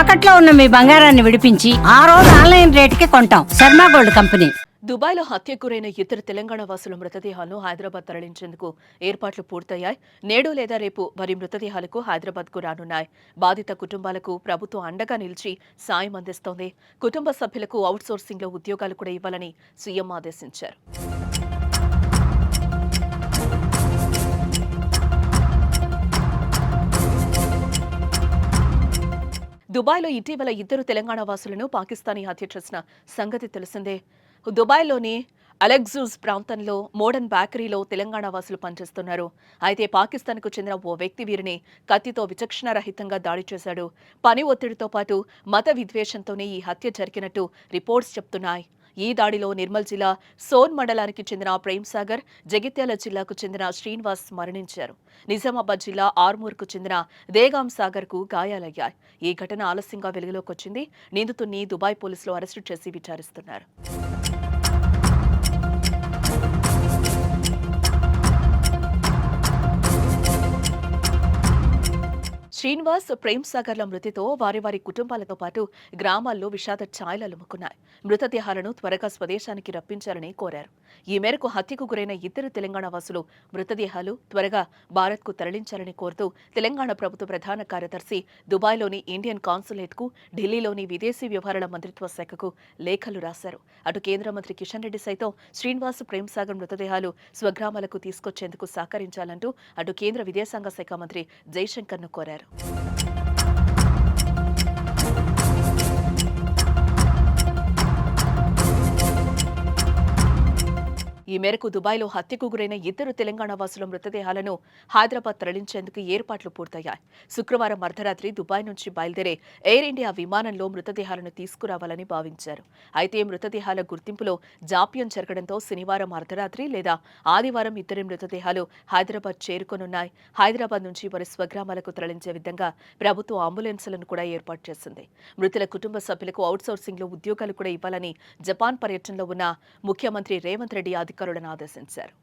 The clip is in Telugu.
తాకట్లో ఉన్న మీ బంగారాన్ని విడిపించి ఆ రోజు ఆన్లైన్ రేటుకి కొంటాం. Sharma gold company. దుబాయ్లో హత్యకు గురైన ఇద్దరు తెలంగాణ వాసుల మృతదేహాలను హైదరాబాద్ తరలించేందుకు ఏర్పాట్లు పూర్తయ్యాయి. నేడు లేదా రేపు వారి మృతదేహాలకు హైదరాబాద్కు రానున్నాయి. బాధిత కుటుంబాలకు ప్రభుత్వం అండగా నిలిచి సాయం అందిస్తోంది. కుటుంబ సభ్యులకు అవుట్సోర్సింగ్లో ఉద్యోగాలు కూడా ఇవ్వాలని సీఎం ఆదేశించారు. దుబాయ్లో ఇటీవల ఇద్దరు తెలంగాణ వాసులను పాకిస్తానీ హత్య చేసిన సంగతి తెలిసిందే. దుబాయ్లోని అలెగ్జూస్ ప్రాంతంలో మోడర్న్ బేకరీలో తెలంగాణ వాసులు పనిచేస్తున్నారు. అయితే పాకిస్తాన్కు చెందిన ఓ వ్యక్తి వీరిని కత్తితో విచక్షణారహితంగా దాడి చేశాడు. పని ఒత్తిడితో పాటు మత విద్వేషంతోనే ఈ హత్య జరిగినట్టు రిపోర్ట్స్ చెప్తున్నాయి. ఈ దాడిలో నిర్మల్ జిల్లా సోన్ మండలానికి చెందిన ప్రేమ్ సాగర్ జగిత్యాల జిల్లాకు చెందిన శ్రీనివాస్ మరణించారు. నిజామాబాద్ జిల్లా ఆర్మూర్కు చెందిన దేగాం సాగర్కు గాయాలయ్యాయి. ఈ ఘటన ఆలస్యంగా వెలుగులోకి వచ్చింది. నిందితుడిని దుబాయ్ పోలీసులు అరెస్టు చేసి విచారిస్తున్నారు. శ్రీనివాస్ ప్రేమ్ సాగర్ల మృతితో వారి వారి కుటుంబాలతో పాటు గ్రామాల్లో విషాద ఛాయలు అలుముకున్నాయి. మృతదేహాలను త్వరగా స్వదేశానికి రప్పించాలని కోరారు. ఈ మేరకు హత్యకు గురైన ఇద్దరు తెలంగాణ వాసులు మృతదేహాలు త్వరగా భారత్కు తరలించాలని కోరుతూ తెలంగాణ ప్రభుత్వ ప్రధాన కార్యదర్శి దుబాయ్లోని ఇండియన్ కాన్సులేట్కు ఢిల్లీలోని విదేశీ వ్యవహారాల మంత్రిత్వ శాఖకు లేఖలు రాశారు. అటు కేంద్ర మంత్రి కిషన్ రెడ్డి సైతం శ్రీనివాస్ ప్రేమ్ సాగర్ మృతదేహాలు స్వగ్రామాలకు తీసుకొచ్చేందుకు సహకరించాలంటూ అటు కేంద్ర విదేశాంగ శాఖ మంత్రి జైశంకర్ను కోరారు. you ఈ మేరకు దుబాయ్లో హత్యకు గురైన ఇద్దరు తెలంగాణ వాసుల మృతదేహాలను హైదరాబాద్ తరలించేందుకు ఏర్పాట్లు పూర్తయ్యాయి. శుక్రవారం అర్ధరాత్రి దుబాయ్ నుంచి బయలుదేరే ఎయిర్ ఇండియా విమానంలో మృతదేహాలను తీసుకురావాలని భావించారు. అయితే మృతదేహాల గుర్తింపులో జాప్యం జరగడంతో శనివారం అర్ధరాత్రి లేదా ఆదివారం ఇద్దరి మృతదేహాలు హైదరాబాద్ చేరుకోనున్నాయి. హైదరాబాద్ నుంచి వారి స్వగ్రామాలకు తరలించే విధంగా ప్రభుత్వం అంబులెన్సులను కూడా ఏర్పాటు చేసింది. మృతుల కుటుంబ సభ్యులకు అవుట్సోర్సింగ్లో ఉద్యోగాలు కూడా ఇవ్వాలని జపాన్ పర్యటనలో ఉన్న ముఖ్యమంత్రి రేవంత్ రెడ్డి అధికారులను ఆదేశించారు